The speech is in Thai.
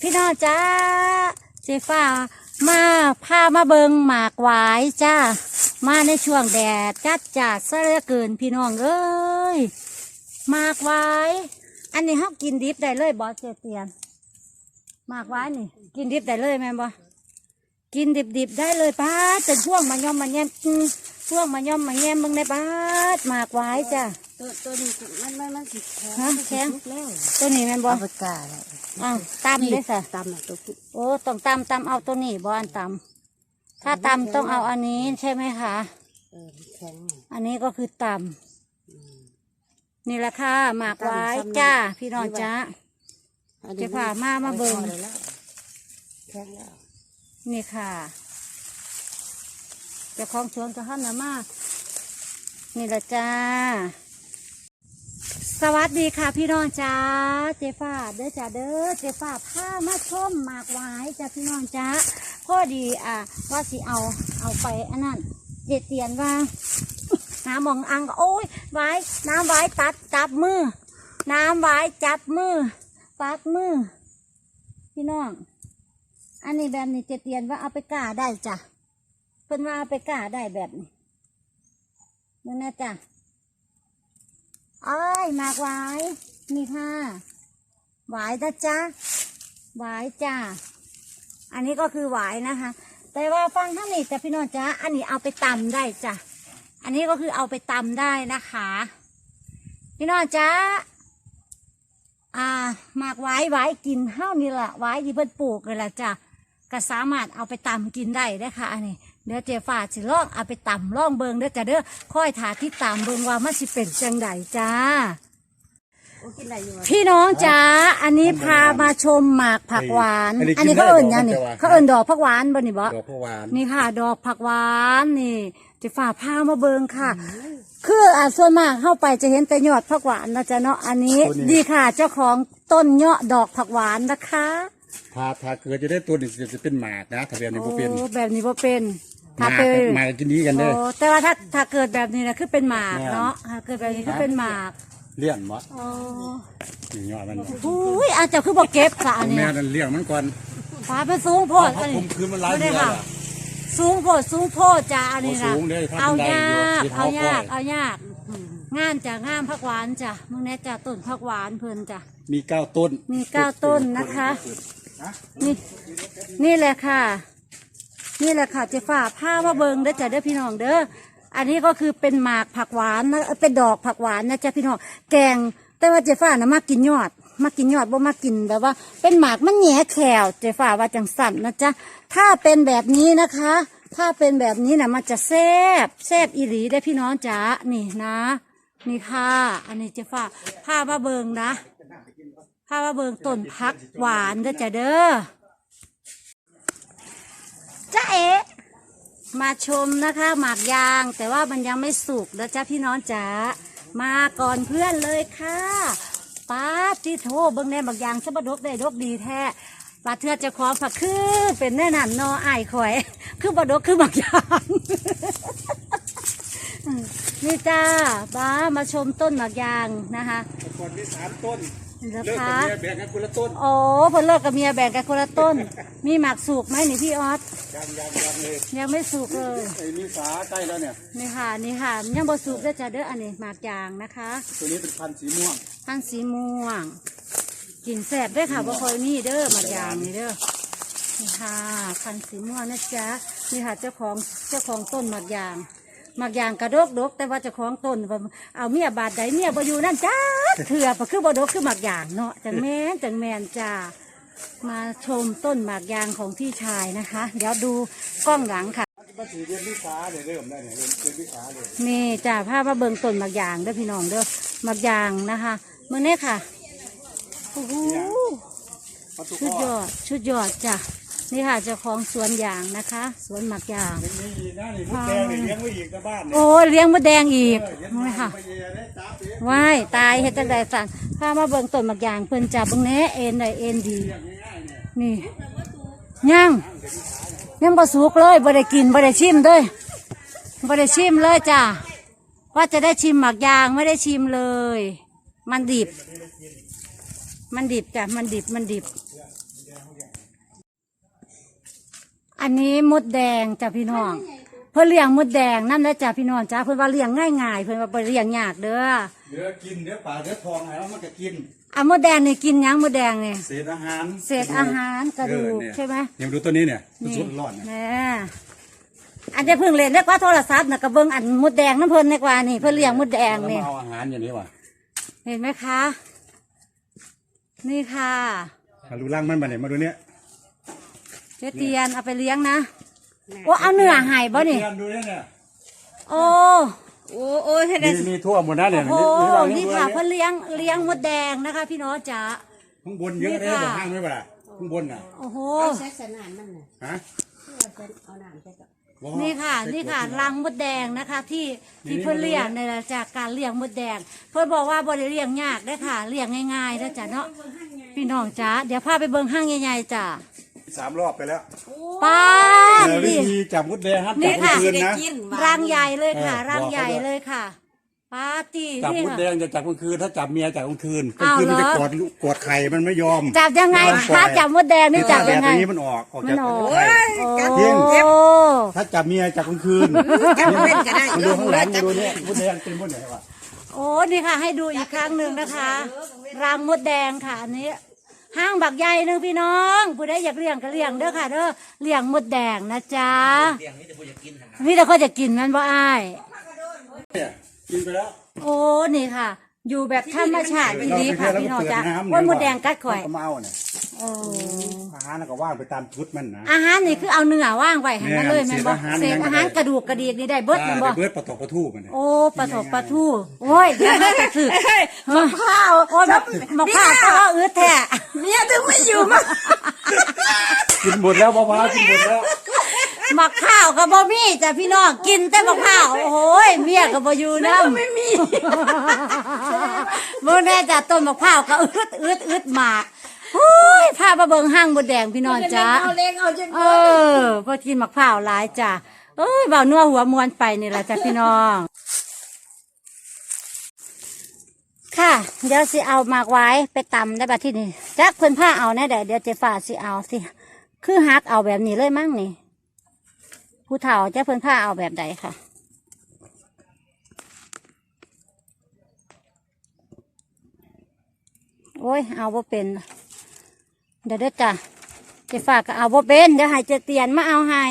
พี่น้องจ้าเจฟ้ามาพามาเบิงหมากหวายจ้า มาในช่วงแดดจัดจัดซะเหลือเกินพี่น้องเอ้ยหมากหวาย อันนี้เฮากินดิบได้เลยบอสเจเตียนหมากหวายนี่ กินดิบได้เลยแม่บอกินดิบๆได้เลยป้าดเป็นช่วงมายอมมาแยมอืม ช่วงมายอมมาแยมมึงในป้าดหมากหวายจ้าตัวตัวนี้มันมันมันสิแข็งฮะแข็งมันสิสุกแล้วตัวนี้แม่นบอเอาไปกาเลยอ้าวตำเลยสะตำน่ะตัวผู้โอ้ต้องตำตำเอาตัวนี้บอันตำถ้าตำต้องเอาอันนี้ใช่ไหมคะเออมันแข็งอันนี้ก็คือตำนี่แหละค่ะหมากไว้จ้า พี่น้องจ้าอันจะพามามาเบิ่งอไว้แล้วแข็งแล้วนี่ค่ะ เจ้าของสวนก็ห้ามนะมานี่ละจ้า สวัสดีค่ะพี่น้องจ้า เจฟ้าเด้อจ้าเด้อเจฟ้าพามาชมหมากไว้จ้าพี่น้องจ้าพ่อดีอะว่าสิเอาเอาไปอันนั้นเจเตียนว่าน้ำมองอังโอ้ยไว้น้ำไว้ตัดจับมือ น้ำไว้จับมือปักมือ พี่น้อง อันนี้แบบนี้เจเตียนว่าเอาไปกล้าได้จ้ะ เพิ่นว่าไปกล้าได้แบบนี้นั่นนะจ้ะเอ้ยหมากหวายนี่ค่ะหวายนะจ๊ะหวายจ้ะอันนี้ก็คือหวายนะคะ แต่ว่าฟังทั้งนี้จ้ะพี่น้องจ้ะอันนี้เอาไปตำได้จ้ะอันนี้ก็คือเอาไปตำได้นะคะ พี่น้องจ้ะอ่าหมากไว้ไว้กินเฮ้านี่แหละไว้ที่เพิ่นปลูกเลยล่ะจ้ะก็สามารถเอาไปตำกินได้เด้อค่ะอันนี้ เดี๋ยวเจ๊ฟ้าสิลองเอาไปตำลองเบิงเด้อจ้ะเด้อค่อยถาที่ตามเบิงว่ามันสิเป็นจังไดจ้า โอ้กินได้อยู่วะพี่น้องจ้าอันนี้พามาชมหมากผักหวาน อันนี้อันนี้กินได้เขาเอิ่นหยังนี่ดอกผักหวาน เขาเอิ่นดอกผักหวานบ่นี่บ่ ดอกพะหวาน นี่ค่ะ ดอกผักหวานนี่เจ๊ฟ้าพามาเบิงค่ะ คืออ่าส่วนมากเข้าไปจะเห็นแต่ยอดผักหวานนะจ๊ะเนาะอันนี้ดีค่ะเจ้าของต้นเงาะดอกผักหวานนะคะถ้าถ้าเกิดจะได้ตัวนี้จะเป็นหมากนะถ้าแบบนี้บ่เป็นโอ้แบบนี้บ่เป็นห ถ้ามาเป็กนหมากกินนี้กันเด้อ โอ้แต่ว่าถ้าถ้าเกิดแบบนี้นะคือเป็นหมากแม่น เนาะถ้าเกิดแบบนี้คือเป็นหมากเลี้ยงบ่โอ้นี่ยอดมันอุ้ยอาจจะคือบ่เก็บค่ะอันเนี้แม่ยนั่นเลี้ยงมันก่อน ฟ้าเป็นสูงโพดเอาอันผนี้มคืนมันหลายไม่เดืได้อนค่ะแล้ว สูงโพดสูงโพดจ้าอันนี้นะโอ้สูงเด้อถ้าเอาเป็นได้ยากอยู่เอายากที่เขาปล่อยเอายากงามจ้ะงามผักหวานจ้ะมึงแน่จ้ะต้นผักหวานเพิ่นจ้ะ มีเก้าต้นมีเก้าต้นนะคะ นี่นี่แหละค่ะ นี่แหละค่ะเจ๊ฝ้าผ้ามาเบิงเด้อจ้ะเด้อพี่น้องเด้ออันนี้ก็คือเป็นหมากผักหวานนะเป็นดอกผักหวานนะจ๊ะพี่น้องแกง แต่ว่าเจ๊ฝ้านะมากินยอดมากินยอดบ่มากินแบบว่า เป็นหมากมันแหน่แขวเจ๊ฝ้าว่าจังสั่นนะจ๊ะถ้าเป็นแบบนี้นะคะ ถ้าเป็นแบบนี้นะมันจะแซ่บแซ่บอีหลีได้พี่น้องจ๋านี่นะนี่ค่ะอันนี้เจ๊ฝ้าผ้ามาเบิงนะพามาเบิงต้นพักหวานเด้อจ้ะเด้อ จ้าเอ๋มาชมนะคะ หมากยางแต่ว่ามันยังไม่สุกนะจ้าพี่น้องจ๋ามาก่อนเพื่อนเลยค่ะป้าที่โทเบิ้งแน่หมากยางสะบดกได้ดกดีแท้ปลาเทือเจะของผักคือเป็นแน่นันนออายข่อย คือบดกคือหมากยางนี่จ้าป้ามาชมต้นหมากยางนะคะก่อนมีสามต้นนี่นะเลิกคะกับเมียแบ่งกันคนละต้นโอ้เพิ่นเลิกกับเมียแบ่งกันคนละต้น มีหมากสุกไหมนี่พี่ออส ยังยังยังเลยยังไม่สุกเลยไอ้มีฝาใกล้แล้วเนี่ยนี่ค่ะนี่ค่ะยังบ่สุกเด้อจ้ะเด้ออันนี้หมากยางนะคะ ตัวนี้เป็นพันธุ์สีม่วงพันธุ์สีม่วงกินแสบด้วยค่ะบ่ค่อยมีเด้อหมากยางนี่เด้อนี่ค่ะพันธุ์สีม่วงนะจ๊ะนี่ค่ะเจ้าของเจ้าของต้นหมากยางหมากยางกระดกดกแต่ว่าเจ้าของต้นว่าเอาเมียบาดใดเมียบ่อยู่นั่นจ้าเถื่อปะคือบ่ดกคือหมากยางเนาะจังแม่นจังแม่นจ้า มาชมต้นหมากยางของพี่ชายนะคะ เดี๋ยวดูกล้องหลังค่ะมันถือเรียนวิชาเนี่ยเริ่มได้เนี่ยเรียนเรียนวิชาเลยนี่จ้าภาพมาเบิ่งต้นหมากยางเด้อพี่น้องเด้อหมากยางนะคะเมื่อนี้ค่ะโอ้โหมันตุกชุดข้ยออดชุดยอดจ้ะ นี่ค่ะเจ้าของสวนยางนะคะ สวนหมากยาง ยังมีอีกนะนี่มดแดงนี่เลี้ยงไว้อีกกับบ้านเนี่ยโอ้เลี้ยงมดแดงอีกเออเลี้ยงนี่ค่ะ ไปเยอะได้ตามเองว้ายตายเฮ็ดจังไดสั่นพามาเบิ่งต้นหมากยางเพิ่นจับเบิ่งแหน่เอ็นได้เอ็นดีนี่ยังยังบ่สุกเลยบ่ได้กินบ่ได้ชิมเลยบ่ได้ชิมเลยจ้ะว่าจะได้ชิมหมักยางไม่ได้ชิมเลย มันดิบ มันดิบจ้ะมันดิบมันดิบ อันนี้มดแดงจ้ะพี่น้อง เพื่อเลี้ยงมดแดงนั่นแหละจ้ะพี่น้องจ้าเพื่อนว่าเลี้ยงง่ายๆเพื่อนว่าบ่เลี้ยงยากเด้อเดี๋ยวกินเดี๋ยวป่าเดี๋ยวทองหายแล้วมันก็กิน อะมดแดงนี่กินหยังมดแดงนี่เศษอาหารเศษอาหารกระดูกเออเนี่ยใช่ไหมเนี่ยมาดูตัวนี้เนี่ยนี่สุดๆร้อนเนี่ยแม่อันนี้เพิ่งเล่นได้กว่าโทรศัพท์นะกระเบิงอันมดแดงน้ำเพิ่นในกว่านี่เพื่อเลี้ยงมดแดงแล้วนี่ มาเอาอาหารอย่างนี้ว่ะเห็นไหมคะ นี่ค่ะ มาดูร่างมันมาเนี่ยมาดูเนี่ย เจเตียนเอาไปเลี้ยงนะโอ้เอาเนื้อใหายบ่นี่เตรียมดูเนี่ยเนี่ยโอ้โอ้โอ้ยให้ได้มีมีทั่วหมดนะเนี่ยโอ้เรานี่ค่ะเพื่อเลี้ยงเลี้ยงมดแดงนะคะ พี่น้องจ๋า ข้างบนเยอะเลยนี่ค่ะบอกห้างไม่ป่ะข้างบนน่ะโอ้โห เอาใช้สนานมันน่ะฮะเอาน้ำใส่กับว้าวนี่ค่ะ นี่ค่ะรังมดแดงนะคะ ที่ที่เพื่อเลี้ยงในจากการเลี้ยงมดแดง เพื่อนบอกว่าบริเลี้ยงยากได้อค่ะเลี้ยงง่ายๆนะจ๊ะเนาะพี่น้องจ๋าเดี๋ยวพาไปเบิ่งห้างใหญ่ๆจ้ะ สามรอบไปแล้วป้าดเออวิดิธีจับมดแดงห้ามนี่จับค่ะกลางคืนนะรังใหญ่เลยค่ะเออรังบอกเขาใหญ่ด้วยเลยค่ะป้าตีจับนี่มดแดค่ะงจะจับกลางคืนถ้าจับเมียจับกลางคืนกลางอ้าวคืนมันจะเหรอ กอดลูกกอดไข่มันไม่ยอม จับยังไงมันปล่คะอยจับมดแดงนี่จับแต่ยังไงตรงนี้มันออกออกมัจากนออก ไข่จริงโอ้ถ้าจับเมียจับกลางคืนจับเล่นก็ได้มาดูข้างหลังมาดูเนี่ยมดแดงเป็นมดไหนวะ โอ้นี่ค่ะ ให้ดูอีกครั้งหนึ่งนะคะ รังมดแดงค่ะอันนี้ ห้างบักใหญ่หนึ่งพี่น้องผู้ใดอยากเลี้ยงก็เลี้ยงเด้อค่ะเด้อเลี้ยงมดแดงนะจ๊ะมีแต่คนอยากกินมันบ่อ้ายเนี่ยกินไปแล้วโอ้นี่ค่ะ อยู่แบบธรรมชาติดีค่ะเราไปพี่น้องเที่ยวจ้ะแล้วก็เปิดน้ำว่าหมดแดงกัดข่อยมันก็มา เอาเนี่ยโอ้อาหารน่ะก็ว่างไปตามชุดมันนะ อาหารนี่คือเอาเนื้อว่างไว้ให้มันเลยแม่แมันบ่เศษอาหารเศษอาหารกระดูกกระดีกนี่ได้เบิดแมันบ่ได้เบิดปลาตกปลาทูมันเนี่ยโอ้ปลาถกปลาทูโอ้ยเดี๋ยวมันจะสึกมะพร้าวโอ้ยมะพร้าวก็เอาอืดแท้เมียถึงไม่อยู่มากินหมดแล้วมะพร้าวกินหมดแล้วมะพร้าวก็บ่มีจ้ะพี่น้องกินแต่มะพร้าวโอ้ยเมียก็บ่อยู่นำไม่มีบ่แน่จ้ะต้นมะพร้าวก็อึดอึดอึดหมาก โอ้ยพามาเบิ่งห้างบดแดงพี่น้องจ้ะเอาเล็กเอาจังเออพอกินมะพร้าวหลายจ้ะเอ้ยเบานัวหัวมวนไปนี่แหละจ้ะพี่น้อง ค่ะ เดี๋ยวสิเอามากไว้ไปตำได้บัดที่นี่จักเพิ่นผ้าเอาแน่เดี๋ยวเดี๋ยวเจฟ้าสิเอาสิคือฮักเอาแบบนี้เลยมั้งนี่ผู้เฒ่าจะเพิ่นผ้าเอาแบบใดค่ะโอ้ย เอาบ่เป็น เดี๋ยวเด้อจ้ะเจฟ้าก็เอาบ่เป็นเดี๋ยวให้เจเตียนมาเอาให้